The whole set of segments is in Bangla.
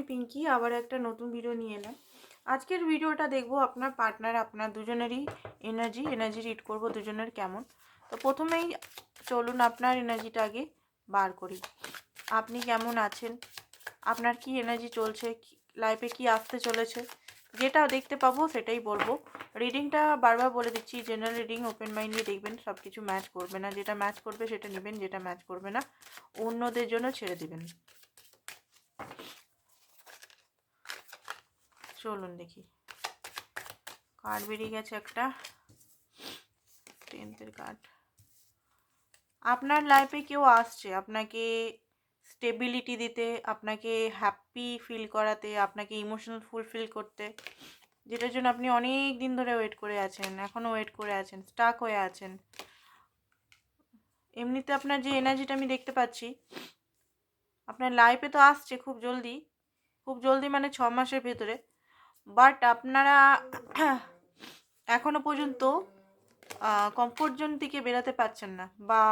আমি পিঙ্কি, আবার একটা নতুন ভিডিও নিয়ে এলাম। আজকের ভিডিওটা দেখব আপনার পার্টনার আপনার দুজনেরই এনার্জি এনার্জি রিড করব দুজনের কেমন। তো প্রথমেই চলুন আপনার এনার্জিটা আগে বার করি। আপনি কেমন আছেন? আপনার কি এনার্জি চলছে? লাইফে কি আসতে চলেছে? যেটা দেখতে পাবো সেটাই বলব। রিডিংটা বারবার বলে দিচ্ছি জেনারেল রিডিং ওপেন মাইন্ডে দেখবেন সব কিছু ম্যাচ করবে না। যেটা ম্যাচ করবে সেটা নেবেন, যেটা ম্যাচ করবে না, অন্যদের জন্য ছেড়ে দিবেন। চলুন দেখি। কার্ড বেরিয়ে গেছে একটা। টেন্থের কার্ড আপনার লাইফে কেউ আসছে? আপনাকে স্টেবিলিটি দিতে, আপনাকে হ্যাপি ফিল করাতে, আপনাকে ইমোশনাল ফুলফিল করতে, যেটার জন্য আপনি অনেক দিন ধরে ওয়েট করে আছেন এখনও ওয়েট করে আছেন স্টাক হয়ে আছেন। এমনিতে আপনার যে এনার্জিটা আমি দেখতে পাচ্ছি, আপনার লাইফে তো আসছে খুব জলদি। খুব জলদি মানে ছ মাসের ভেতরে। বাট আপনারা এখনও পর্যন্ত কমফোর্ট জোন থেকে বেরোতে পারছেন না বা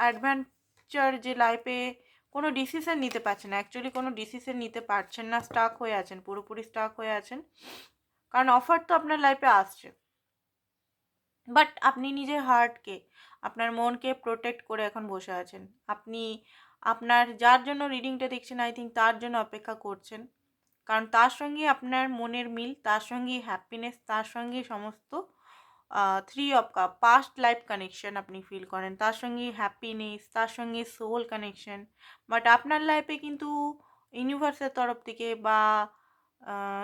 অ্যাডভেঞ্চার যে লাইফে কোনো ডিসিশন নিতে পারছেন না অ্যাকচুয়ালি কোনো ডিসিশন নিতে পারছেন না স্টাক হয়ে আছেন, পুরোপুরি স্টাক হয়ে আছেন। কারণ অফার তো আপনার লাইফে আসছে। বাট আপনি নিজের হার্টকে আপনার মনকে প্রোটেক্ট করে এখন বসে আছেন। আপনি আপনার, যার জন্য রিডিংটা দেখছেন আই থিঙ্ক তার জন্য অপেক্ষা করছেন। কারণ তার সঙ্গে আপনার মনের মিল, তার সঙ্গে হ্যাপিনেস তার সঙ্গে সমস্ত three of cup past life connection আপনি ফিল করেন। তার সঙ্গে হ্যাপিনেস তার সঙ্গে সোল কানেকশন বাট আপনার লাইফে কিন্তু ইউনিভার্সের তরফ থেকে বা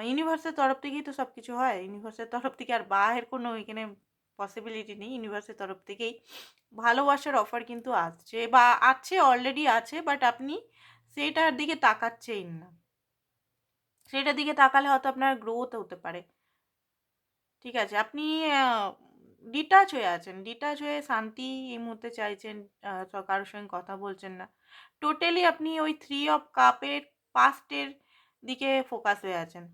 ইউনিভার্সের তরফ থেকেই তো সব কিছু হয় ইউনিভার্সের তরফ থেকে আর বাহের কোনো এখানে পসিবিলিটি নেই। ইউনিভার্সের তরফ থেকেই ভালোবাসার অফার কিন্তু আসছে বা আছে অলরেডি আছে বাট আপনি সেটার দিকে তাকাচ্ছেই না। সেটার দিকে তাকালে হয়তো আপনার গ্রোথ হতে পারে। ঠিক আছে, আপনি ডিটাচ হয়ে আছেন ডিটাচ হয়ে শান্তি এই মুহূর্তে চাইছেন কারোর সঙ্গে কথা বলছেন না। টোটালি আপনি ওই থ্রি অফ কাপের পাস্টের দিকে ফোকাস হয়ে আছেন।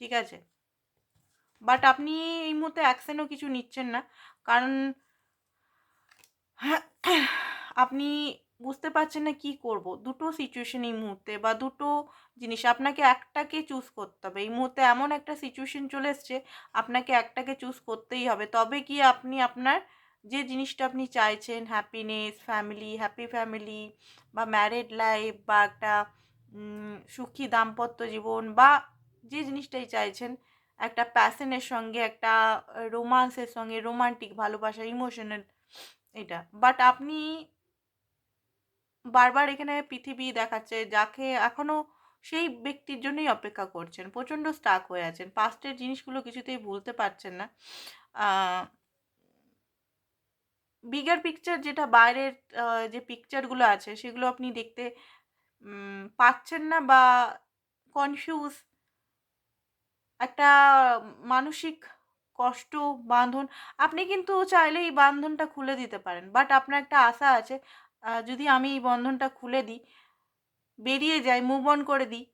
ঠিক আছে? বাট আপনি এই মুহূর্তে অ্যাকশনও কিছু নিচ্ছেন না। কারণ, আপনি বুঝতে পারছেন না কি করব। দুটো সিচুয়েশন এই মুহূর্তে বা দুটো জিনিস, আপনাকে একটাকে চুজ করতে হবে। এই মুহূর্তে এমন একটা সিচুয়েশন চলে এসছে, আপনাকে একটাকে চুজ করতেই হবে। তবে কি আপনি আপনার যে জিনিসটা আপনি চাইছেন হ্যাপিনেস ফ্যামিলি হ্যাপি ফ্যামিলি বা ম্যারেড লাইফ বা একটা সুখী দাম্পত্য জীবন বা যে জিনিসটাই চাইছেন, একটা প্যাশনের সঙ্গে, একটা রোমান্সের সঙ্গে রোমান্টিক ভালোবাসা ইমোশনাল এটা। বাট আপনি বারবার এখানে পৃথিবী দেখাচ্ছে, যাকে এখনও সেই ব্যক্তির জন্যই অপেক্ষা করছেন, প্রচণ্ড স্টাক হয়ে আছেন পাস্টের জিনিসগুলো কিছুতেই ভুলতে পারছেন না। বিগার পিকচার যেটা বাইরের যে পিকচারগুলো আছে, সেগুলো আপনি দেখতে পাচ্ছেন না বা কনফিউজ একটা মানসিক কষ্ট, বাঁধন, আপনি কিন্তু চাইলে এই বান্ধনটা খুলে দিতে পারেন বাট আপনার একটা আশা আছে যদি আমি এই বন্ধনটা খুলে দিই, বেরিয়ে যাই মুভ অন করে দিই,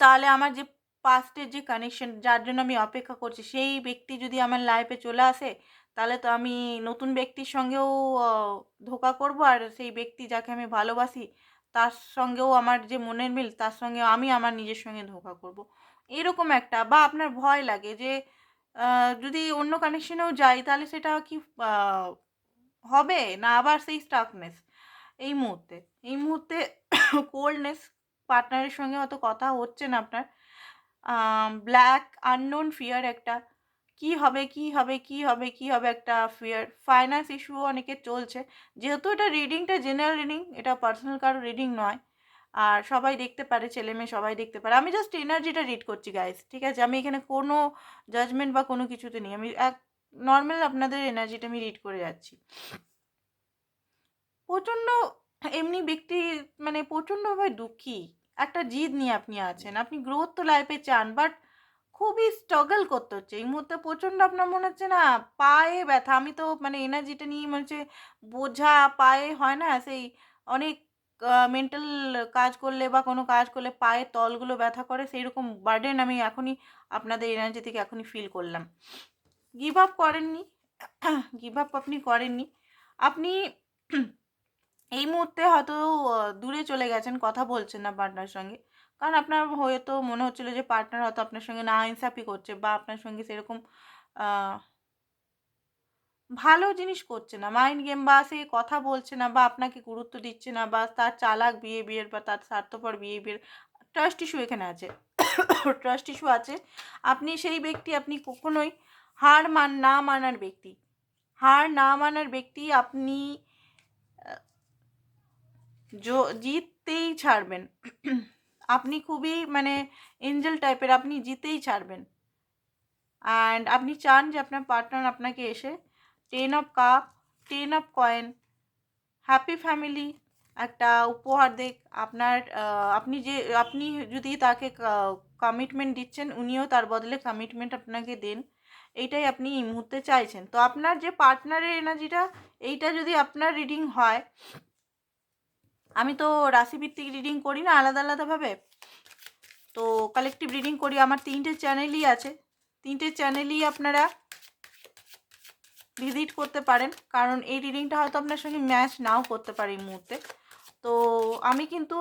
তাহলে আমার যে পাস্টের যে কানেকশন যার জন্য আমি অপেক্ষা করছি, সেই ব্যক্তি যদি আমার লাইফে চলে আসে, তাহলে তো আমি নতুন ব্যক্তির সঙ্গেও ধোকা করব আর সেই ব্যক্তি যাকে আমি ভালোবাসি, তার সঙ্গেও আমার যে মনের মিল, তার সঙ্গে আমি আমার নিজের সঙ্গে ধোকা করব। এরকম একটা বা আপনার ভয় লাগে যে যদি অন্য কানেকশনেও যাই, তাহলে সেটা কি হবে না আবার সেই স্টাকনেস এই মুহূর্তে এই মুহূর্তে কোল্ডনেস পার্টনারের সঙ্গে হয়তো কথা হচ্ছে না আপনার। ব্ল্যাক আননোন ফিয়ার একটা, কি হবে কি হবে কি হবে কি হবে একটা ফিয়ার ফাইন্যান্স ইস্যু অনেকে চলছে। যেহেতু এটা রিডিংটা জেনারেল রিডিং এটা পার্সোনাল কারও রিডিং নয়। আর সবাই দেখতে পারে, ছেলে মেয়ে সবাই দেখতে পারে। আমি জাস্ট এনার্জিটা রিড করছি গাইস ঠিক আছে? আমি এখানে কোনো জাজমেন্ট বা কোনো কিছুতে নেই। আমি এক নর্মাল আপনাদের এনার্জিটা আমি রিড করে যাচ্ছি। প্রচণ্ড এমনি ব্যক্তি মানে প্রচণ্ডভাবে দুঃখী। একটা জিদ নিয়ে আপনি আছেন। আপনি গ্রোথ তো লাইফে চান বাট খুবই স্ট্রাগল করতে হচ্ছে। এই মুহূর্তে প্রচণ্ড আপনার মনে হচ্ছে না, পায়ে ব্যথা। আমি তো মানে এনার্জিটা নিয়ে মনে হচ্ছে বোঝা পায়ে হয় না, সেই অনেক মেন্টাল কাজ করলে বা কোনো কাজ করলে পায়ের তলগুলো ব্যথা করে সেই রকম বার্ডেন আমি এখনই আপনাদের এনার্জি থেকে এখনই ফিল করলাম। গিভ আপ করেননি গিভ আপ আপনি করেননি। আপনি এই মুহূর্তে হয়তো দূরে চলে গেছেন, কথা বলছেন না পার্টনার সঙ্গে। কারণ আপনার হয়তো মনে হচ্ছিল যে পার্টনার হয়তো আপনার সঙ্গে না ইনসাফি করছে বা আপনার সঙ্গে সেরকম ভালো জিনিস করছে না। মাইন্ড গেম বা সে কথা বলছে না বা আপনাকে গুরুত্ব দিচ্ছে না বা তার চালাক বিহেভিয়ার বা তার স্বার্থপর বিহেভিয়ার ট্রাস্ট ইস্যু এখানে আছে। ট্রাস্ট ইস্যু আছে। আপনি সেই ব্যক্তি, আপনি কখনোই হার মান না মানার ব্যক্তি। হার না মানার ব্যক্তি আপনি জিততেই ছাড়বেন। আপনি খুবই মানে এঞ্জেল টাইপের আপনি জিতেই ছাড়বেন। অ্যান্ড আপনি চান যে আপনার পার্টনার আপনাকে এসে ten of cup ten of coin happy family একটা উপহার দেখ আপনার আপনি যে, আপনি যদি তাকে কমিটমেন্ট দিচ্ছেন, উনিও তার বদলে কমিটমেন্ট আপনাকে দেন। এইটাই আপনি এই মুহূর্তে চাইছেন। তো আপনার যে পার্টনারের এনার্জিটা এইটা যদি আপনার রিডিং হয়, আমি তো রাশিভিত্তিক রিডিং করি না আলাদা আলাদাভাবে তো কালেকটিভ রিডিং করি, আমার তিনটে চ্যানেলই আছে। তিনটে চ্যানেলই আপনারা ভিজিট করতে পারেন। কারণ এই রিডিংটা হয়তো আপনার সঙ্গে ম্যাচ নাও করতে পারে এই মুহূর্তে। তো আমি কিন্তু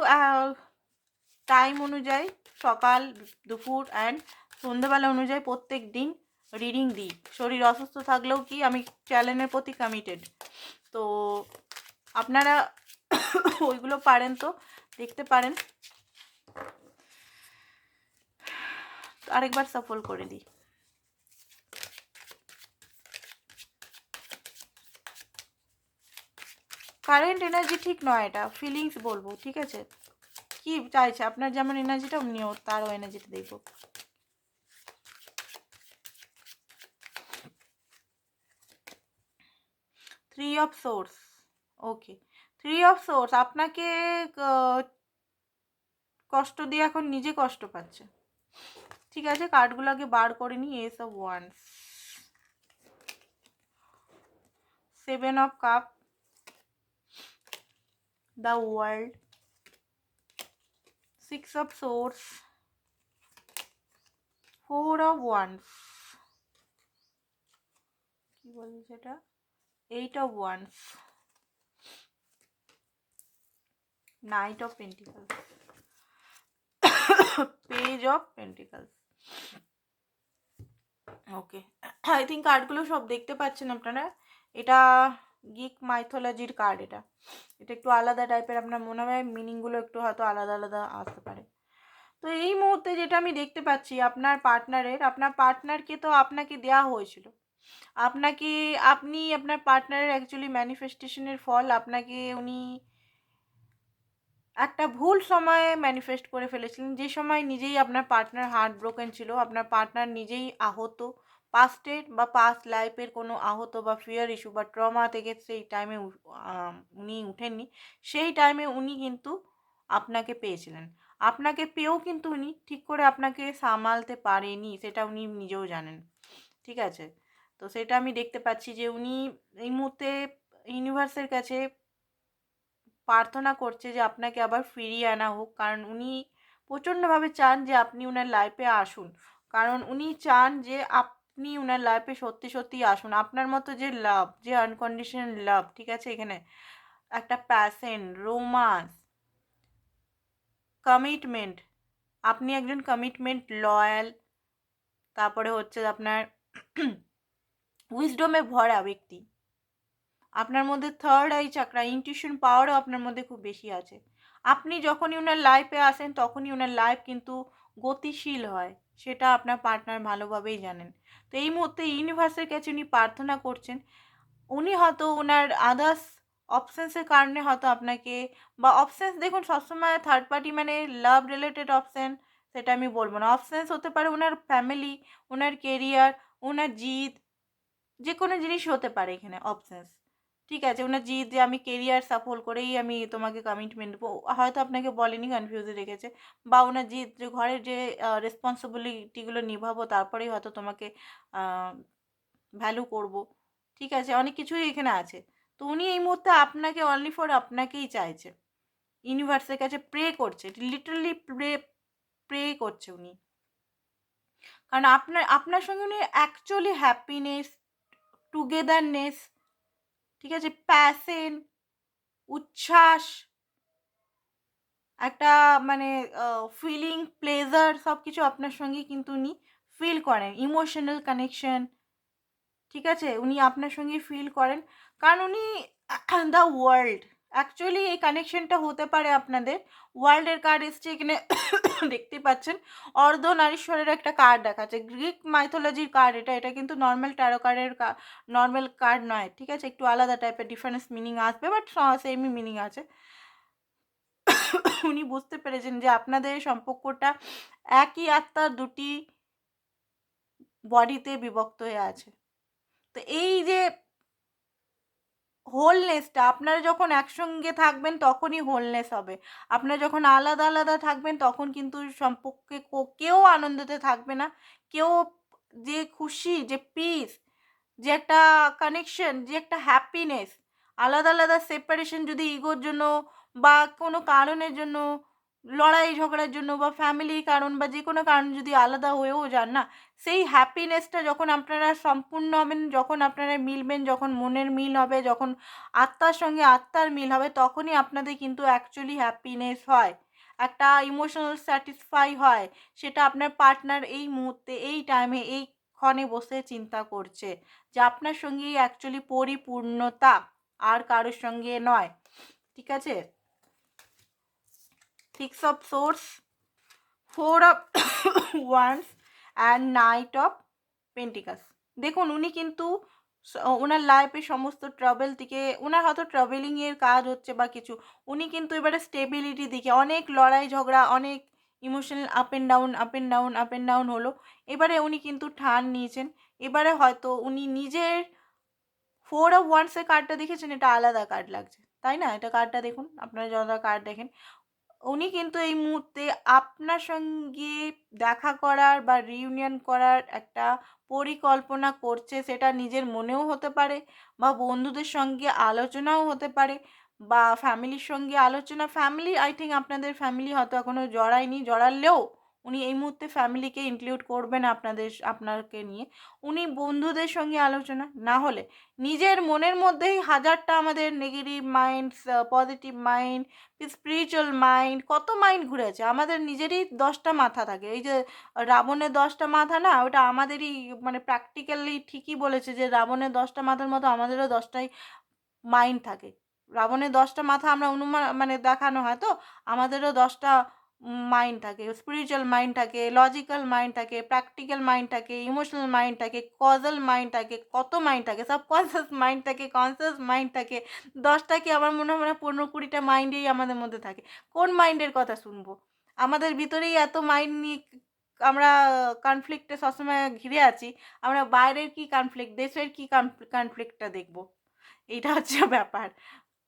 টাইম অনুযায়ী সকাল, দুপুর অ্যান্ড সন্ধ্যেবেলা অনুযায়ী প্রত্যেক দিন রিডিং দিই। শরীর অসুস্থ থাকলেও কি আমি চ্যানেলের প্রতি কমিটেড তো আপনারা ওইগুলো পারেন তো, দেখতে পারেন। আরেকবার সফল করে দিই। কারেন্ট এনার্জি ঠিক নয় এটা ফিলিংস বলব, ঠিক আছে? কি চাইছে? আপনার যেমন এনার্জিটা উনিও তারও এনার্জিটা দেখব। Three of swords okay three of swords আপনাকে কষ্ট দিয়ে এখন নিজে কষ্ট পাচ্ছে। ঠিক আছে কার্ডগুলোকে বার করে নিই ace of wands seven of cup the world six of swords four of wands কি বলি সেটা? Eight of wands knight of pentacles page of pentacles okay I think কার্ডগুলো সব দেখতে পাচ্ছেন আপনারা। এটা গিক মাইথোলজির কার্ড এটা। এটা একটু আলাদা টাইপের আপনার মনে হয় মিনিংগুলো একটু হয়তো আলাদা আলাদা আসতে পারে। তো এই মুহূর্তে যেটা আমি দেখতে পাচ্ছি, আপনার পার্টনারের আপনার পার্টনারকে তো আপনাকে দেওয়া হয়েছিল। আপনাকে, আপনি আপনার পার্টনারের অ্যাকচুয়ালি ম্যানিফেস্টেশনের ফল আপনাকে উনি একটা ভুল সময়ে ম্যানিফেস্ট করে ফেলেছিলেন। যে সময় নিজেই আপনার পার্টনার হার্ট ব্রোকেন ছিল, আপনার পার্টনার নিজেই আহত পাস্টের বা পাস্ট লাইফের কোনো আহত বা ফিয়ার ইস্যু বা ট্রমা থেকে সেই টাইমে উনি উঠেননি, সেই টাইমে উনি কিন্তু আপনাকে পেয়েছিলেন। আপনাকে পেয়েও কিন্তু উনি ঠিক করে আপনাকে সামালতে পারেনি, সেটা উনি নিজেও জানেন। ঠিক আছে? তো সেটা আমি দেখতে পাচ্ছি যে উনি এই মুহূর্তে ইউনিভার্সের কাছে প্রার্থনা করছে যে আপনাকে আবার ফিরিয়ে আনা হোক। কারণ উনি প্রচণ্ডভাবে চান যে আপনি ওনার লাইফে আসুন। কারণ উনি চান যে আপনি ওনার লাইফে সত্যি সত্যি আসুন। আপনার মতো যে লাভ যে আনকন্ডিশনাল লাভ ঠিক আছে? এখানে একটা প্যাশন রোমান্স কমিটমেন্ট আপনি একজন কমিটমেন্ট লয়াল তারপরে হচ্ছে আপনার উইজডমে ভরা ব্যক্তি। আপনার মধ্যে থার্ড আই চাকরা ইনটিউশন পাওয়ারও আপনার মধ্যে খুব বেশি আছে। আপনি যখনই ওনার লাইফে আসেন, তখনই ওনার লাইফ কিন্তু গতিশীল হয়, সেটা আপনার পার্টনার ভালোভাবেই জানেন। তো এই মুহূর্তে ইউনিভার্সের কাছে উনি প্রার্থনা করছেন, উনি হয়তো ওনার আদার্স অপশানসের কারণে হয়তো আপনাকে বা অপশানস দেখুন, সবসময় থার্ড পার্টি মানে লাভ রিলেটেড অপশান সেটা আমি বলব না। অপশানস হতে পারে ওনার ফ্যামিলি ওনার কেরিয়ার ওনার জিদ যে কোনো জিনিস হতে পারে এখানে অপশানস ঠিক আছে ওনার জিদ যে আমি কেরিয়ার সাফল করেই আমি তোমাকে কমিটমেন্ট দেবো, হয়তো আপনাকে বলেনি কনফিউজে রেখেছে, বা ওনার জিদ যে ঘরের যে রেসপন্সিবিলিটিগুলো নিভাবো, তারপরেই হয়তো তোমাকে ভ্যালু করব। ঠিক আছে, অনেক কিছুই এখানে আছে। তো উনি এই মুহূর্তে আপনাকে অনলি ফর আপনাকেই চাইছে। ইউনিভার্সের কাছে প্রে করছে লিটারালি প্রে প্রে করছে উনি। কারণ আপনার আপনার সঙ্গে উনি অ্যাকচুয়ালি হ্যাপিনেস টুগেদারনেস ঠিক আছে? প্যাশন উচ্ছ্বাস, একটা মানে ফিলিং প্লেজার সব কিছু আপনার সঙ্গে কিন্তু উনি ফিল করেন। ইমোশনাল কানেকশন ঠিক আছে? উনি আপনার সঙ্গে ফিল করেন। কারণ উনি দ্য ওয়ার্ল্ড অ্যাকচুয়ালি এই কানেকশনটা হতে পারে আপনাদের। ওয়ার্ল্ডের কার্ড এসছে এখানে, দেখতে পাচ্ছেন। অর্ধনারীশ্বরের একটা কার্ড দেখাচ্ছে। গ্রিক মাইথোলজির কার্ড এটা। এটা কিন্তু নর্মাল ট্যারো কার্ডের নর্মাল কার্ড নয়, ঠিক আছে? একটু আলাদা টাইপের ডিফারেন্স মিনিং আসবে বাট সেমই মিনিং আছে। উনি বুঝতে পেরেছেন যে আপনাদের সম্পর্কটা একই আত্মার দুটি বডিতে বিভক্ত হয়ে আছে। তো এই যে হোলনেসটা আপনারা যখন একসঙ্গে থাকবেন তখনই হোলনেস হবে। আপনারা যখন আলাদা আলাদা থাকবেন তখন কিন্তু সম্পর্কে কেউ আনন্দতে থাকবে না। কেউ যে খুশি, যে পিস যে একটা কানেকশন যে একটা হ্যাপিনেস আলাদা আলাদা সেপারেশন যদি ইগোর জন্য বা কোনো কারণের জন্য লড়াই ঝগড়ার জন্য বা ফ্যামিলির কারণ বা যে কোনো কারণ যদি আলাদা হয়েও যান না, সেই হ্যাপিনেসটা যখন আপনারা সম্পূর্ণ হবেন, যখন আপনারা মিলবেন, যখন মনের মিল হবে, যখন আত্মার সঙ্গে আত্মার মিল হবে, তখনই আপনাদের কিন্তু অ্যাকচুয়ালি হ্যাপিনেস হয়। একটা ইমোশনাল স্যাটিসফাই হয়। সেটা আপনার পার্টনার এই মুহূর্তে, এই টাইমে এই ক্ষণে বসে চিন্তা করছে যে আপনার সঙ্গেই অ্যাকচুয়ালি পরিপূর্ণতা, আর কারোর সঙ্গে নয়। ঠিক আছে? Six of swords four of wands and knight of pentacles দেখুন, উনি কিন্তু ওনার লাইফে সমস্ত ট্রাভেল থেকে ওনার হয়তো ট্রাভেলিংয়ের কাজ হচ্ছে বা কিছু, উনি কিন্তু এবারে স্টেবিলিটি দিকে, অনেক লড়াই ঝগড়া, অনেক emotional up and down up and down up and down হলো। এবারে উনি কিন্তু ঠান নিয়েছেন। এবারে হয়তো উনি নিজের ফোর অফ ওয়ান্সের কার্ডটা দেখেছেন, এটা আলাদা কার্ড লাগছে। তাই না? এটা কার্ডটা দেখুন, আপনারা যতটা কার্ড দেখেন। উনি কিন্তু এই মুহূর্তে আপনার সঙ্গে দেখা করার বা রিউনিয়ন করার একটা পরিকল্পনা করছে, সেটা নিজের মনেও হতে পারে বা বন্ধুদের সঙ্গে আলোচনাও হতে পারে বা ফ্যামিলির সঙ্গে আলোচনা ফ্যামিলি আই থিঙ্ক আপনাদের ফ্যামিলি হয়তো এখনও জড়ায়নি, জড়ালেও উনি এই মুহূর্তে ফ্যামিলিকে ইনক্লুড করবেন আপনাদের, আপনাকে নিয়ে। উনি বন্ধুদের সঙ্গে আলোচনা, না হলে নিজের মনের মধ্যেই হাজারটা আমাদের negative mind positive mind spiritual mind কত মাইন্ড ঘুরেছে আমাদের নিজেরই দশটা মাথা থাকে। এই যে রাবণের দশটা মাথা না, ওটা আমাদেরই মানে প্র্যাকটিক্যালি ঠিকই বলেছে যে রাবণের দশটা মাথার মতো আমাদেরও দশটাই মাইন্ড থাকে। রাবণের দশটা মাথা আমরা অনুমান মানে দেখানো হয় তো, আমাদেরও দশটা মাইন্ড থাকে স্পিরিচুয়াল মাইন্ড থাকে লজিক্যাল মাইন্ড থাকে প্র্যাকটিক্যাল মাইন্ড থাকে ইমোশনাল মাইন্ড থাকে কজাল মাইন্ড থাকে, কত মাইন্ড থাকে সব কনসিয়াস মাইন্ড থাকে কনসিয়াস মাইন্ড থাকে, দশটা কি আমার মনে হয় পনেরো কুড়িটা মাইন্ডেই আমাদের মধ্যে থাকে। কোন মাইন্ডের কথা শুনব? আমাদের ভিতরেই এত মাইন্ড নিয়ে আমরা কনফ্লিক্টে সবসময় ঘিরে আছি, আমরা বাইরের কি কনফ্লিক্ট দেশের কি কনফ্লিক্টটা দেখব? এইটা হচ্ছে ব্যাপার,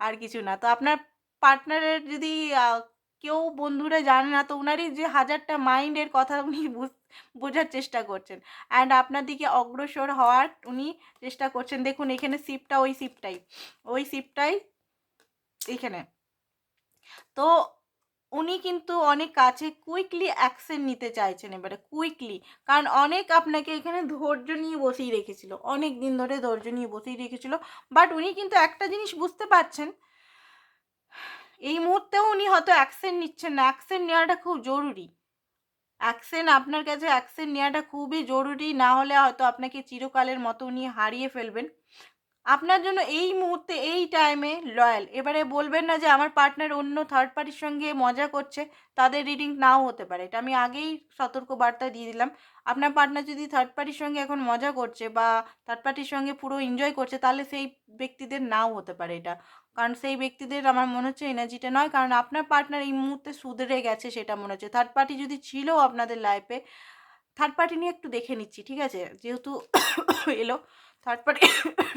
আর কিছু না। তো আপনার পার্টনারের যদি কেউ বন্ধুরা জানে না, তো ওনারই যে হাজারটা মাইন্ডের কথা উনি বোঝার চেষ্টা করছেন। অ্যান্ড আপনার দিকে অগ্রসর হওয়ার উনি চেষ্টা করছেন। দেখুন, এখানে সিপটা ওই সিপটাই ওই সিপটাই এখানে। তো উনি কিন্তু অনেক কাছে কুইকলি অ্যাকশন নিতে চাইছেন এবারে কুইকলি কারণ অনেক আপনাকে এখানে ধৈর্য নিয়ে বসেই রেখেছিল। অনেক দিন ধরে ধৈর্য নিয়ে বসেই রেখেছিল। বাট উনি কিন্তু একটা জিনিস বুঝতে পারছেন এই মুহূর্তেও উনি হয়তো অ্যাকশন নিচ্ছেন না। অ্যাকশন নেওয়াটা খুব জরুরি। অ্যাকশন আপনার কাছে অ্যাকশন নেওয়াটা খুবই জরুরি, না হলে হয়তো আপনাকে চিরকালের মতো উনি হারিয়ে ফেলবেন। আপনার জন্য এই মুহূর্তে, এই টাইমে লয়াল এবারে বলবেন না যে আমার পার্টনার অন্য থার্ড পার্টির সঙ্গে মজা করছে, তাদের রিডিং নাও হতে পারে। এটা আমি আগেই সতর্ক বার্তা দিয়ে দিলাম। আপনার পার্টনার যদি থার্ড পার্টির সঙ্গে এখন মজা করছে বা থার্ড পার্টির সঙ্গে পুরো এনজয় করছে, তাহলে সেই ব্যক্তিদের নাও হতে পারে এটা। কারণ সেই ব্যক্তিদের আমার মনে হচ্ছে এনার্জিটা নয়। কারণ আপনার পার্টনার এই মুহূর্তে সুধরে গেছে সেটা মনে হচ্ছে। থার্ড পার্টি যদি ছিল আপনাদের লাইফে থার্ড পার্টি নিয়ে একটু দেখে নিচ্ছি, ঠিক আছে? যেহেতু এলো থার্ড পার্টির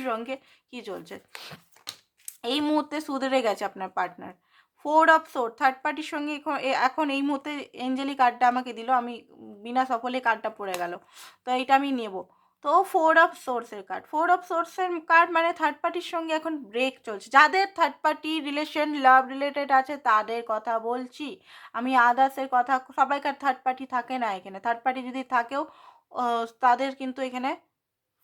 সঙ্গে কি চলছে? এই মুহূর্তে সুধরে গেছে আপনার partner four of swords third পার্টির সঙ্গে এখন এই মুহূর্তে এঞ্জেলি কার্ডটা আমাকে দিল, আমি বিনা সফলে কার্ডটা পড়ে গেল। তো এইটা আমি নেব। তো ফোর অফ সোর্সের কার্ড ফোর অফ সোর্সের কার্ড মানে থার্ড পার্টির সঙ্গে এখন ব্রেক চলছে। যাদের third party relation love related আছে, তাদের কথা বলছি। আমি আদার্সের কথা, সবাইকার থার্ড পার্টি থাকে না এখানে। থার্ড পার্টি যদি থাকেও তাদের কিন্তু এখানে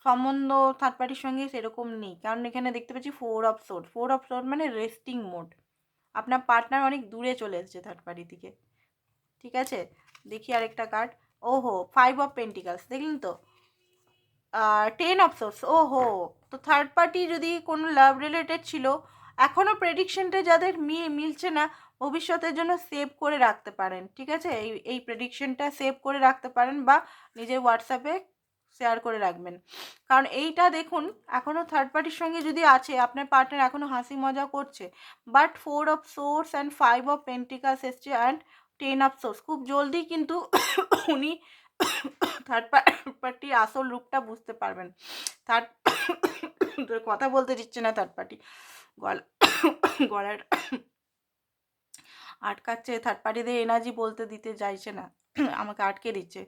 সম্বন্ধ থার্ড পার্টির সঙ্গে সেরকম নেই। কারণ এখানে দেখতে পাচ্ছি four of swords four of swords মানে রেস্টিং মোড আপনার পার্টনার অনেক দূরে চলে এসেছে থার্ড পার্টি থেকে। ঠিক আছে? দেখি আরেকটা কার্ড ওহো ফাইভ অফ পেন্টিকালস দেখলেন তো? টেন অফ সোর্স ও হো তো থার্ড পার্টি যদি কোনো লাভ রিলেটেড ছিল এখনও প্রেডিকশনটা যাদের মিলছে না, ভবিষ্যতের জন্য সেভ করে রাখতে পারেন, ঠিক আছে? এই এই প্রেডিকশনটা সেভ করে রাখতে পারেন বা নিজের হোয়াটসঅ্যাপে শেয়ার করে রাখবেন। কারণ এইটা দেখুন এখনও থার্ড পার্টির সঙ্গে যদি আছে, আপনার পার্টনার এখনও হাসি মজা করছে but four of swords and five of pentacles এসছে অ্যান্ড টেন অফ সোর্স খুব জলদি কিন্তু উনি থার্ড পার্টির আসল রূপটা বুঝতে পারবেন। থার্ড কথা বলতে দিচ্ছে না থার্ড পার্টি গলা গলার আটকাচ্ছে থার্ড পার্টিদের এনার্জি বলতে দিতে চাইছে না। আমাকে আটকে দিচ্ছে।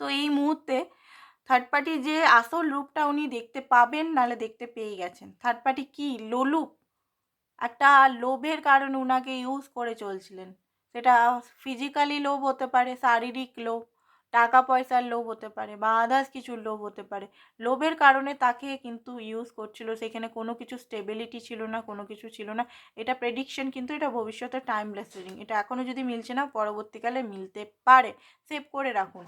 তো এই মুহূর্তে থার্ড পার্টি যে আসল রূপটা উনি দেখতে পাবেন নালে দেখতে পেয়ে গেছেন। থার্ড পার্টি কি? লোলুপ। একটা লোভের কারণে উনাকে ইউজ করে চলছিলেন। সেটা ফিজিক্যালি লোভ হতে পারে, শারীরিক লোভ টাকা পয়সার লোভ হতে পারে বা আদার্স কিছুর লোভ হতে পারে। লোভের কারণে তাকে কিন্তু ইউজ করছিল, সেখানে কোনো কিছু স্টেবিলিটি ছিল না, কোনো কিছু ছিল না। এটা প্রেডিকশন কিন্তু এটা ভবিষ্যতে টাইমলেস রিডিং এটা এখনও যদি মিলছে না, পরবর্তীকালে মিলতে পারে। সেভ করে রাখুন।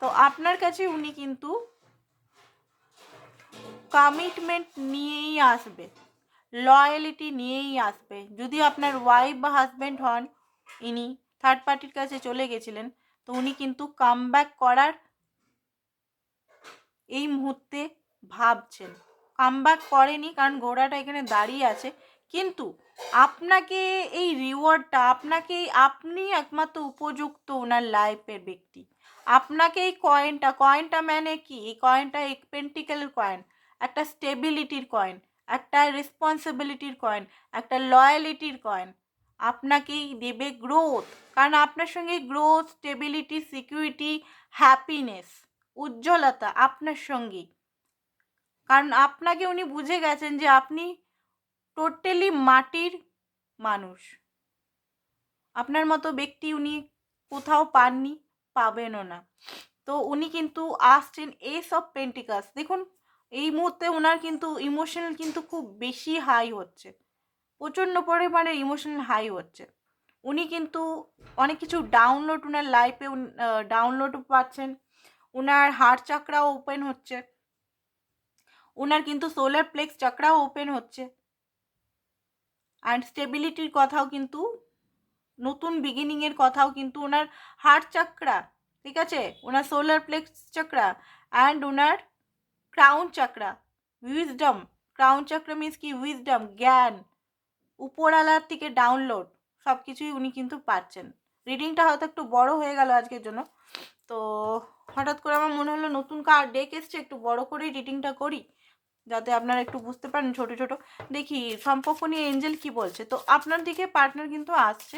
তো আপনার কাছে উনি কিন্তু কমিটমেন্ট নিয়েই আসবে লয়ালিটি নিয়েই আসবে। যদি আপনার ওয়াইফ বা হাজব্যান্ড হন ইনি থার্ড পার্টির কাছে চলে গেছিলেন, তো উনি কিন্তু কাম করার এই মুহূর্তে ভাবছেন। কাম করেনি কারণ ঘোড়াটা এখানে দাঁড়িয়ে আছে, কিন্তু আপনাকে এই রিওয়ার্ডটা আপনাকে আপনি একমাত্র উপযুক্ত ওনার লাইফের ব্যক্তি। আপনাকে এই কয়েনটা কয়েনটা মানে কি? এই কয়েনটা এক পেন্টিক্যালের কয়েন একটা স্টেবিলিটির কয়েন একটা রেসপন্সিবিলিটির কয়েন একটা লয়ালিটির কয়েন আপনাকেই দেবে গ্রোথ কারণ আপনার সঙ্গে গ্রোথ স্টেবিলিটি সিকিউরিটি হ্যাপিনেস উজ্জ্বলতা আপনার সঙ্গে। কারণ আপনাকে উনি বুঝে গেছেন যে আপনি টোটালি মাটির মানুষ। আপনার মতো ব্যক্তি উনি কোথাও পাননি, পাবেনও না। তো উনি কিন্তু আসছেন এস অফ পেন্টিকাস দেখুন, এই মুহূর্তে ওনার কিন্তু ইমোশনাল কিন্তু খুব বেশি হাই হচ্ছে। প্রচণ্ড পরিমাণে ইমোশনাল হাই হচ্ছে। উনি কিন্তু অনেক কিছু ডাউনলোড ওনার লাইফে ডাউনলোড পাচ্ছেন। ওনার হার্ট চাকরাও ওপেন হচ্ছে। ওনার কিন্তু সোলার প্লেক্স চাকরাও ওপেন হচ্ছে। অ্যান্ড স্টেবিলিটির কথাও কিন্তু, নতুন বিগিনিংয়ের কথাও কিন্তু ওনার হার্ট চাকরা ঠিক আছে? ওনার solar plexus chakra and owner crown chakra wisdom crown chakra means কি? উইজডম জ্ঞান। উপরালার থেকে ডাউনলোড সব কিছুই উনি কিন্তু পাচ্ছেন রিডিংটা হয়তো একটু বড় হয়ে গেল আজকের জন্য। তো হঠাৎ করে আমার মনে হলো নতুন কার্ড ডেক এসছে, একটু বড় করেই রিডিংটা করি, যাতে আপনারা একটু বুঝতে পারেন ছোট ছোট। দেখি সম্পর্ক নিয়ে এঞ্জেল কি বলছে। তো আপনার দিকে পার্টনার কিন্তু আসছে।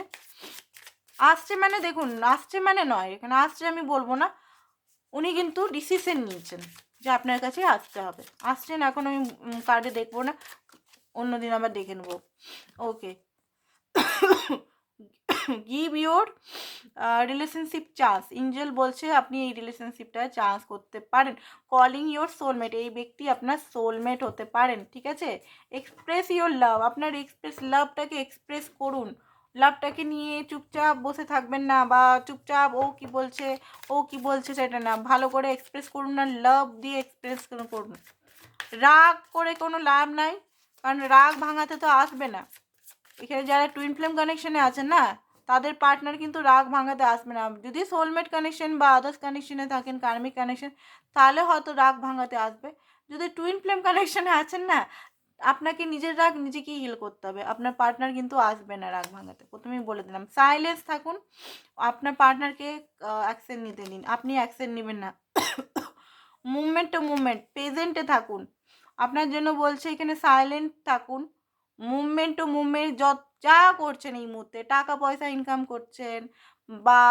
আসছে মানে দেখুন, আসছে মানে নয়, এখানে আসছে আমি বলব না। উনি কিন্তু ডিসিশন নিয়েছেন যে আপনার কাছে আসতে হবে। আসছেন, এখন আমি কার্ডে দেখব না। অন্যদিন আবার দেখে নেব। Okay give your relationship chance angel বলছে, আপনি এই রিলেশনশিপটা চান্স করতে পারেন। কলিং ইউর সোলমেট এই ব্যক্তি আপনার সোলমেট হতে পারেন, ঠিক আছে? এক্সপ্রেস ইউর লাভ আপনার এক্সপ্রেস লাভটাকে এক্সপ্রেস করুন। লাভটাকে নিয়ে চুপচাপ বসে থাকবেন না বা চুপচাপ, ও কি বলছে, ও কি বলছে সেটা না। ভালো করে এক্সপ্রেস করুন না লাভ দিয়ে এক্সপ্রেস করুন। রাগ করে কোনো লাভ নাই। কারণ রাগ ভাঙাতে তো আসবে না। এখানে যারা টুইন ফ্লেম কানেকশনে আছেন না, তাদের পার্টনার কিন্তু রাগ ভাঙাতে আসবে না। যদি সোলমেট কানেকশন বা আদার্স কানেকশনে থাকেন কার্মিক কানেকশন তাহলে হয়তো রাগ ভাঙাতে আসবে। যদি টুইন ফ্লেম কানেকশনে আছেন না, আপনাকে নিজের রাগ নিজেকেই হিল করতে হবে। আপনার পার্টনার কিন্তু আসবে না রাগ ভাঙাতে। প্রথমেই বলে দিলাম সাইলেন্স থাকুন। আপনার পার্টনারকে অ্যাকশন নিতে দিন আপনি অ্যাকশন নেবেন না। মুভমেন্ট টু মুভমেন্ট প্রেজেন্টে থাকুন। আপনার জন্য বলছে এখানে সাইলেন্ট থাকুন। মুভমেন্ট টু মুভমেন্ট যত, যা করছেন এই মুহূর্তে, টাকা, পয়সা ইনকাম করছেন বা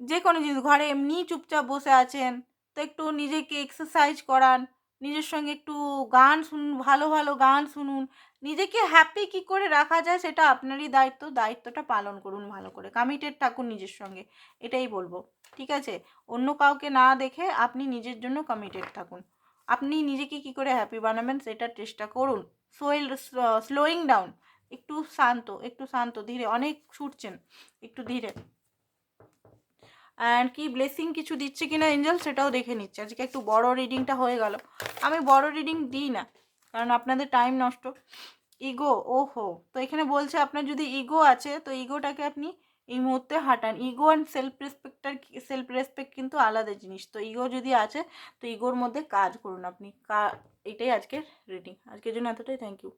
যে কোনো জিনিস, ঘরে এমনি চুপচাপ বসে আছেন, তো একটু নিজেকে এক্সারসাইজ করান, নিজের সঙ্গে একটু গান শুনুন, ভালো ভালো গান শুনুন নিজেকে হ্যাপি কী করে রাখা যায় সেটা আপনারই দায়িত্ব। দায়িত্বটা পালন করুন ভালো করে। কমিটেড থাকুন নিজের সঙ্গে। এটাই বলব। ঠিক আছে? অন্য কাউকে না দেখে আপনি নিজের জন্য কমিটেড থাকুন। আপনি নিজেকে কী করে হ্যাপি বানাবেন সেটার চেষ্টা করুন। সোয়েল স্লোয়িং ডাউন একটু শান্ত একটু শান্ত, ধীরে। অনেক ছুটছেন, একটু ধীরে। অ্যান্ড কি ব্লেসিং কিছু দিচ্ছে কিনা এঞ্জেল সেটাও দেখে নিচ্ছে। আজকে একটু বড় রিডিংটা হয়ে গেল। আমি বড় রিডিং দিই না। কারণ আপনাদের টাইম নষ্ট। ইগো ওহো, তো এখানে বলছে আপনার যদি ইগো আছে, তো ইগোটাকে আপনি এই মুহূর্তে হাঁটান। ইগো অ্যান্ড সেলফ রেসপেক্টার সেলফ রেসপেক্ট কিন্তু আলাদা জিনিস। তো ইগো যদি আছে, তো ইগোর মধ্যে কাজ করুন আপনি। কা, এটাই আজকের রিডিং আজকের জন্য এতটাই। Thank you